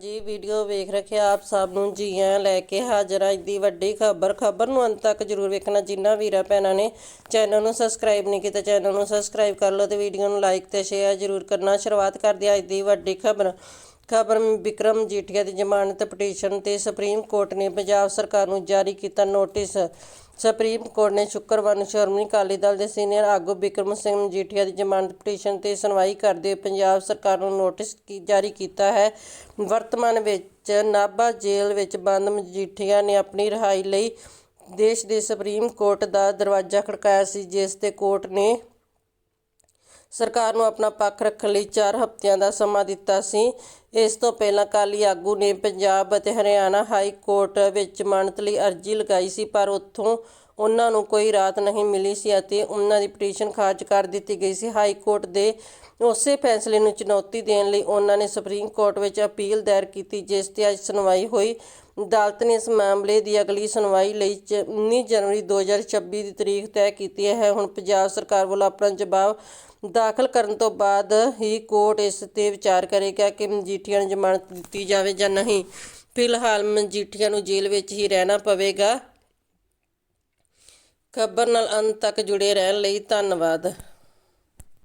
ਜੀ, ਵੀਡੀਓ ਵੇਖ ਰੱਖਿਆ ਆਪ ਸਭ ਨੂੰ ਜੀ ਆਇਆਂ ਲੈ ਕੇ ਹਾਜ਼ਰ ਅੱਜ ਦੀ ਵੱਡੀ ਖਬਰ ਖਬਰ ਨੂੰ ਅੰਤ ਤੱਕ ਜਰੂਰ ਵੇਖਣਾ, ਜਿਨ੍ਹਾਂ ਵੀਰਾਂ ਭੈਣਾਂ ਨੇ ਚੈਨਲ ਨੂੰ ਸਬਸਕ੍ਰਾਈਬ ਨਹੀਂ ਕੀਤਾ, ਚੈਨਲ ਨੂੰ ਸਬਸਕ੍ਰਾਈਬ ਕਰ ਲਓ ਤੇ ਵੀਡੀਓ ਨੂੰ ਲਾਈਕ ਤੇ ਸ਼ੇਅਰ ਜਰੂਰ ਕਰਨਾ। ਸ਼ੁਰੂਆਤ ਕਰਦੇ ਅੱਜ ਦੀ ਵੱਡੀ ਖਬਰ। ਖਬਰ ਵਿਕਰਮ ਜੀਠੀਆ ਦੀ ਜ਼ਮਾਨਤ ਪਟੀਸ਼ਨ ਤੇ ਸੁਪਰੀਮ ਕੋਰਟ ਨੇ ਪੰਜਾਬ ਸਰਕਾਰ ਨੂੰ ਜਾਰੀ ਕੀਤਾ ਨੋਟਿਸ ਸੁਪਰੀਮ ਕੋਰਟ ਨੇ ਸ਼ੁੱਕਰਵਾਰ ਨੂੰ ਸ਼੍ਰੋਮਣੀ ਅਕਾਲੀ ਦਲ ਦੇ ਸੀਨੀਅਰ ਆਗੂ ਬਿਕਰਮ ਸਿੰਘ ਮਜੀਠੀਆ ਦੀ ਜ਼ਮਾਨਤ ਪਟੀਸ਼ਨ ਤੇ ਸੁਣਵਾਈ ਕਰਦੇ ਹੋਏ ਪੰਜਾਬ ਸਰਕਾਰ ਨੂੰ ਨੋਟਿਸ ਜਾਰੀ ਕੀਤਾ ਹੈ। ਵਰਤਮਾਨ ਵਿੱਚ ਨਾਭਾ ਜੇਲ੍ਹ ਵਿੱਚ ਬੰਦ ਮਜੀਠੀਆ ਨੇ ਆਪਣੀ ਰਿਹਾਈ ਲਈ ਦੇਸ਼ ਦੇ ਸੁਪਰੀਮ ਕੋਰਟ ਦਾ ਦਰਵਾਜ਼ਾ ਖੜਕਾਇਆ ਸੀ, ਜਿਸ ਤੇ ਕੋਰਟ ਨੇ ਸਰਕਾਰ ਨੂੰ ਆਪਣਾ ਪੱਖ ਰੱਖਣ ਲਈ 4 ਹਫ਼ਤਿਆਂ ਦਾ ਸਮਾਂ ਦਿੱਤਾ ਸੀ। ਇਸ ਤੋਂ ਪਹਿਲਾਂ ਅਕਾਲੀ ਆਗੂ ਨੇ ਪੰਜਾਬ ਅਤੇ ਹਰਿਆਣਾ ਹਾਈ ਕੋਰਟ ਵਿੱਚ ਜ਼ਮਾਨਤ ਲਈ ਅਰਜ਼ੀ ਲਗਾਈ ਸੀ, ਪਰ ਉੱਥੋਂ ਉਹਨਾਂ ਨੂੰ ਕੋਈ ਰਾਹਤ ਨਹੀਂ ਮਿਲੀ ਸੀ ਅਤੇ ਉਹਨਾਂ ਦੀ ਪਟੀਸ਼ਨ ਖਾਰਜ ਕਰ ਦਿੱਤੀ ਗਈ ਸੀ। ਹਾਈ ਕੋਰਟ ਦੇ ਉਸੇ ਫੈਸਲੇ ਨੂੰ ਚੁਣੌਤੀ ਦੇਣ ਲਈ ਉਹਨਾਂ ਨੇ ਸੁਪਰੀਮ ਕੋਰਟ ਵਿੱਚ ਅਪੀਲ ਦਾਇਰ ਕੀਤੀ, ਜਿਸ ਤੇ ਅੱਜ ਸੁਣਵਾਈ ਹੋਈ। ਅਦਾਲਤ ਨੇ ਇਸ ਮਾਮਲੇ ਦੀ ਅਗਲੀ ਸੁਣਵਾਈ ਲਈ ਚ- 19 ਜਨਵਰੀ 2026 ਦੀ ਤਰੀਕ ਤੈਅ ਕੀਤੀ ਹੈ। ਹੁਣ ਪੰਜਾਬ ਸਰਕਾਰ ਵੱਲੋਂ ਆਪਣਾ ਜਵਾਬ ਦਾਖਲ ਕਰਨ ਤੋਂ ਬਾਅਦ ਹੀ ਕੋਰਟ ਇਸ ਤੇ ਵਿਚਾਰ ਕਰੇਗਾ ਕਿ ਮਜੀਠੀਆ ਨੂੰ ਜ਼ਮਾਨਤ ਦਿੱਤੀ ਜਾਵੇ ਜਾਂ ਨਹੀਂ, ਫਿਲਹਾਲ ਮਜੀਠੀਆ ਨੂੰ ਜੇਲ੍ਹ ਵਿੱਚ ਹੀ ਰਹਿਣਾ ਪਵੇਗਾ। ਖਬਰ ਨਾਲ ਅੰਤ ਤੱਕ ਜੁੜੇ ਰਹਿਣ ਲਈ ਧੰਨਵਾਦ।